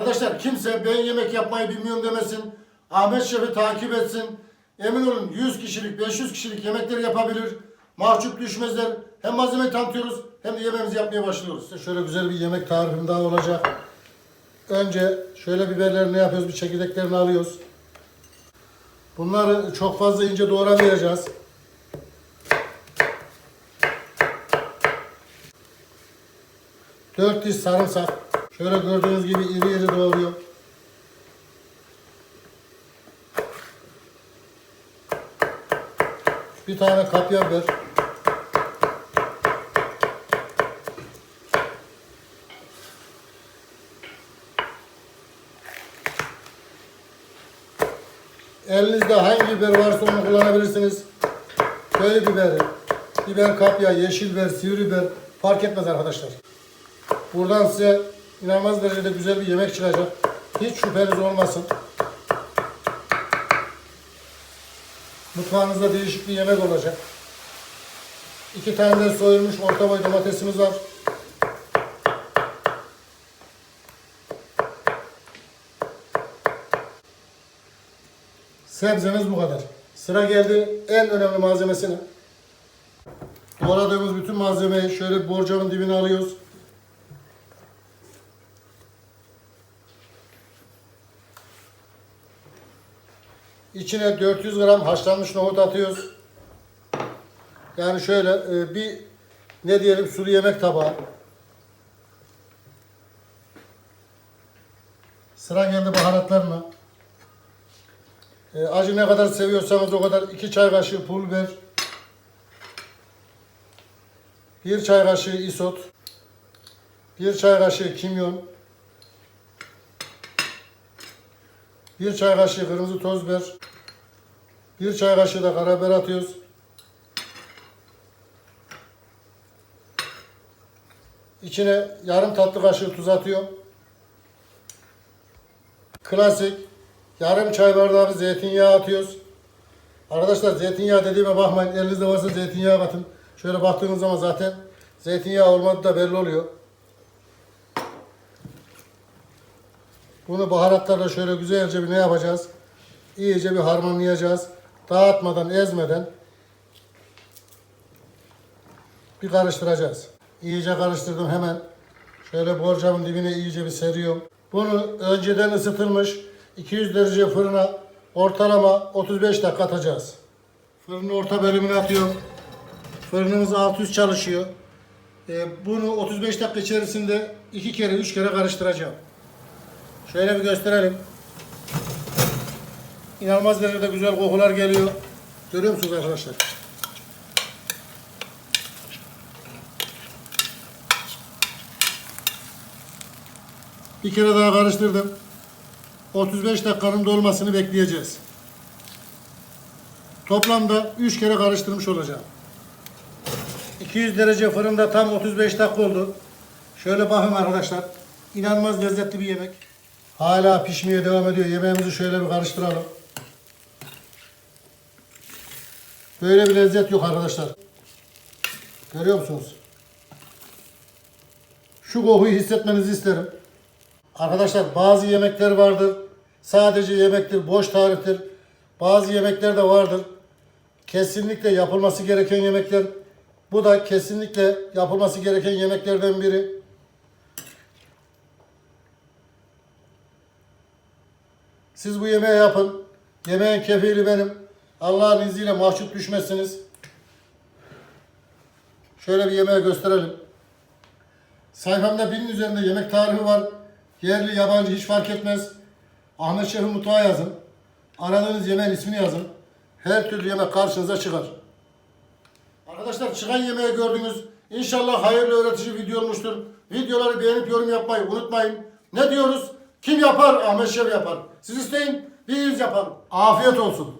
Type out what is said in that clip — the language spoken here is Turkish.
Arkadaşlar kimse ben yemek yapmayı bilmiyorum demesin. Ahmet Şef'i takip etsin. Emin olun 100 kişilik, 500 kişilik yemekleri yapabilir. Mahcup düşmezler. Hem malzemeyi tanıtıyoruz hem de yemeğimizi yapmaya başlıyoruz. İşte şöyle güzel bir yemek tarifim daha olacak. Önce şöyle biberlerini yapıyoruz, bir çekirdeklerini alıyoruz. Bunları çok fazla ince doğramayacağız. Dört diş sarımsak. Şöyle gördüğünüz gibi iri iri doğruyor. Bir tane kapya biber. Elinizde hangi biber varsa onu kullanabilirsiniz. Köy biberi, biber kapya, yeşil biber, sivri biber fark etmez arkadaşlar. Buradan size inanılmaz derecede güzel bir yemek çıkacak. Hiç şüpheniz olmasın. Mutfağınızda değişik bir yemek olacak. İki tane de soyulmuş orta boy domatesimiz var. Sebzemiz bu kadar. Sıra geldi en önemli malzemesine. Doğradığımız bütün malzemeyi şöyle borcamın dibine alıyoruz. İçine 400 gram haşlanmış nohut atıyoruz. Yani şöyle e, bir ne diyelim sulu yemek tabağı. Sıra geldi baharatlarına. E, acı ne kadar seviyorsanız o kadar 2 çay kaşığı pul biber. 1 çay kaşığı isot. 1 çay kaşığı kimyon. 1 çay kaşığı kırmızı toz biber. 1 çay kaşığı da karabiber atıyoruz. İçine yarım tatlı kaşığı tuz atıyorum. Klasik yarım çay bardağı zeytinyağı atıyoruz. Arkadaşlar zeytinyağı dediğime bakmayın. Elinizde varsa zeytinyağı katın. Şöyle baktığınız zaman zaten zeytinyağı olmadı da belli oluyor. Bunu baharatlarla şöyle güzelce bir ne yapacağız? İyice bir harmanlayacağız. Dağıtmadan, ezmeden bir karıştıracağız. İyice karıştırdım hemen. Şöyle borcamın dibine iyice bir seriyorum. Bunu önceden ısıtılmış 200 derece fırına ortalama 35 dakika atacağız. Fırının orta bölümüne atıyorum. Fırınımız alt üst çalışıyor. Ee, bunu 35 dakika içerisinde iki kere, üç kere karıştıracağım. Şöyle bir gösterelim. İnanılmaz derecede güzel kokular geliyor. Görüyor musunuz arkadaşlar? Bir kere daha karıştırdım. 35 dakikanın dolmasını bekleyeceğiz. Toplamda 3 kere karıştırmış olacağım. 200 derece fırında tam 35 dakika oldu. Şöyle bakın arkadaşlar. İnanılmaz lezzetli bir yemek. Hala pişmeye devam ediyor. Yemeğimizi şöyle bir karıştıralım. Böyle bir lezzet yok arkadaşlar. Görüyor musunuz? Şu kokuyu hissetmenizi isterim. Arkadaşlar bazı yemekler vardır. Sadece yemektir, boş tariftir. Bazı yemekler de vardır. Kesinlikle yapılması gereken yemekler. Bu da kesinlikle yapılması gereken yemeklerden biri. Siz bu yemeği yapın. Yemeğin kefili benim. Allah'ın izniyle mahcup düşmezsiniz. Şöyle bir yemeği gösterelim. Sayfamda binin üzerinde yemek tarifi var. Yerli, yabancı hiç fark etmez. Ahmet Şef'in mutfağı yazın. Aradığınız yemeğin ismini yazın. Her türlü yemek karşınıza çıkar. Arkadaşlar çıkan yemeği gördünüz. İnşallah hayırlı öğretici video olmuştur. Videoları beğenip yorum yapmayı unutmayın. Ne diyoruz? Kim yapar? Ahmet Şef yapar. Siz isteyin, biz yapalım. Afiyet olsun.